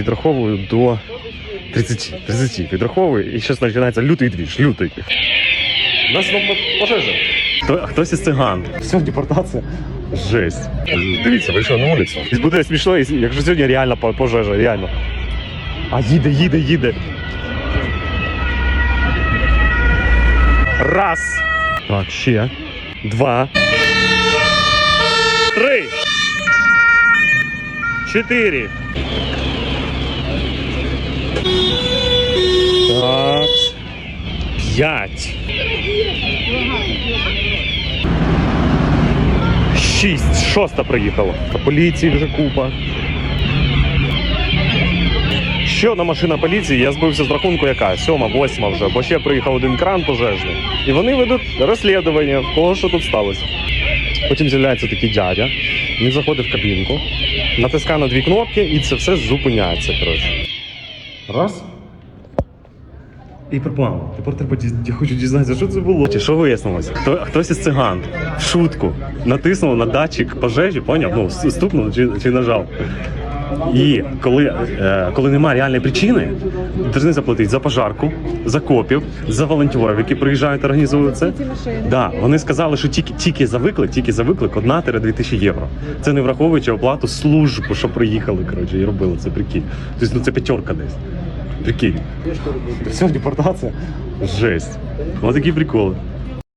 Підраховую до 30. 30 підраховую, і зараз починається лютий двіж, лютий. У нас знову пожежа. Хто, хтось із циган. Все, депортація. Жесть. Дивіться, вийшов на вулицю. І буде смішно, якщо сьогодні реально пожежа, реально. А їде, їде, їде. Раз. Так, ще. Два. Три. Чотири. П'ять. Шість. Шоста приїхала. Поліції вже купа. Ще одна машина поліції, я збився з рахунку яка? Сьома, восьма вже, бо ще приїхав один кран пожежний. І вони ведуть розслідування, кого що тут сталося. Потім з'являється такий дядя, він заходить в кабінку, натискає на дві кнопки і це все зупиняється. Коротше. Раз. І пропав. Тепер треба діз- я хочу дізнатися, що це було. Чи що вияснилося? Хто, хтось із циган в шутку натиснув на датчик пожежі, поняв? Ну, с- стукнув чи, чи нажав. І коли, е, коли немає реальної причини, повинні заплатити за пожарку, за копів, за волонтерів, які приїжджають і організують це. Да, вони сказали, що тільки, тільки за виклик, тільки за виклик 1-2 тисячі євро. Це не враховуючи оплату службу, що приїхали коротше, і робили це. Прикинь. Тобто ну, це п'ятерка десь. Прикинь. Все, депортация. Жесть. Вот такие приколи.